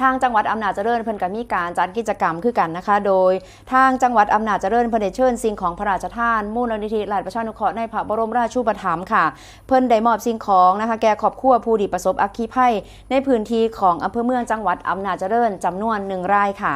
ทางจังหวัดอำนาจเจริญเพิ่นก็มีการจัดกิจกรรมคือกันนะคะ โดยทางจังหวัดอำนาจเจริญเพิ่นได้เชิญสิ่งของพระราชทานมูลนิธิราชประชานุเคราะห์ในพระบรมราชูปถัมภ์ค่ะ เพิ่นได้มอบสิ่งของนะคะ แก่ครอบครัวผู้ดีประสบอัคคีภัยในพื้นที่ของอำเภอเมืองจังหวัดอำนาจเจริญจำนวนหนึ่งรายค่ะ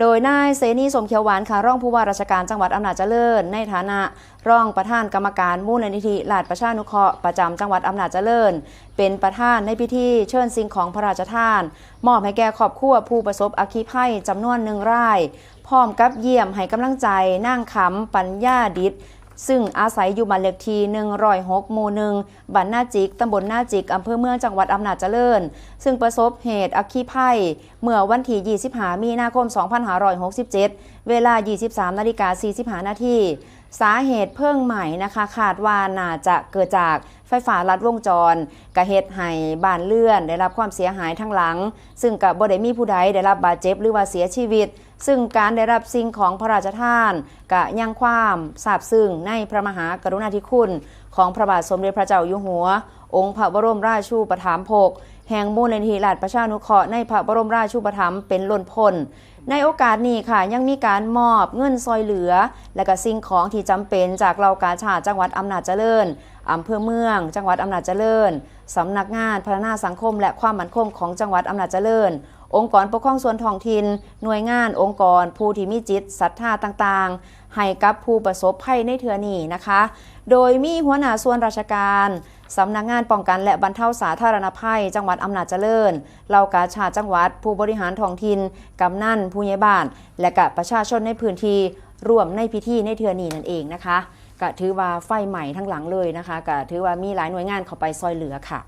โดยนายเสนีสมเขียวหวานค่ะรองผู้ว่าราชการจังหวัดอำนาจเจริญ ในฐานะรองประธานกรรมการมูลนิธิลาดประชานุเคราะห์ประจำจังหวัดอำนาจเจริญ เป็นประธานในพิธีเชิญสิ่งของพระราชทาน มอบให้แก่ครอบครัวผู้ประสบอัคคีภัยจำนวนหนึ่งราย พร้อมกับเยี่ยมให้กำลังใจนั่งคำปัญญาดิษ ซึ่งอาศัยอยู่บ้านเลขที่106หมู่หนึ่งบ้านนาจิกตำบลนาจิกอำเภอเมืองจังหวัดอำนาจเจริญ ซึ่งประสบเหตุอัคคีภัย เมื่อวันที่25มีนาคม 2567 เวลา 23นาฬิกา45นาที สาเหตุเพิ่งใหม่นะคะคาดว่าน่าจะเกิดจากไฟฟ้าลัดวงจรกระเหตุให้บ้านเลื่อน ได้รับความเสียหายทั้งหลัง ซึ่งกับบ่ได้มีผู้ใดได้รับบาดเจ็บหรือว่าเสียชีวิต ซึ่งการได้รับสิ่งของพระราชทานกะยังความซาบซึ้งในพระมหากรุณาธิคุณ ของพระบาทสมเด็จพระเจ้าอยู่หัว องค์พระบรมราชูปถัมภก แห่งมูลนิธิราชประชานุเคราะห์ในพระบรมราชูปถัมภ์เป็นล้นพ้นในโอกาสนี้ค่ะยังมีการมอบเงินซอยเหลือ และก็สิ่งของที่จำเป็นจากเหล่ากาชาดจังหวัดอำนาจเจริญอำเภอเมือง จังหวัดอำนาจเจริญสำนักงานพัฒนาสังคม และความมั่นคงของจังหวัดอำนาจเจริญ องค์กรปกครองส่วนท้องถิ่นหน่วยงานองค์กร ผู้ที่มีจิตศรัทธาต่างๆ ให้กับผู้ประสบภัยในเทือนี้นะคะ โดยมีหัวหน้าส่วนราชการ สำนักงานป้องกันและบรรเทาสาธารณภัย จังหวัดอำนาจเจริญเหล่ากาชาจังหวัด ผู้บริหารท้องถิ่นกำนันผู้ใหญ่บ้าน และกะประชาชนในพื้นที่ร่วมในพิธีในเทือนีนั่นเองนะคะก็ถือว่าไฟใหม่ทั้งหลังเลยนะคะก็ถือว่ามีหลายหน่วยงานเข้าไปซอยเหลือค่ะ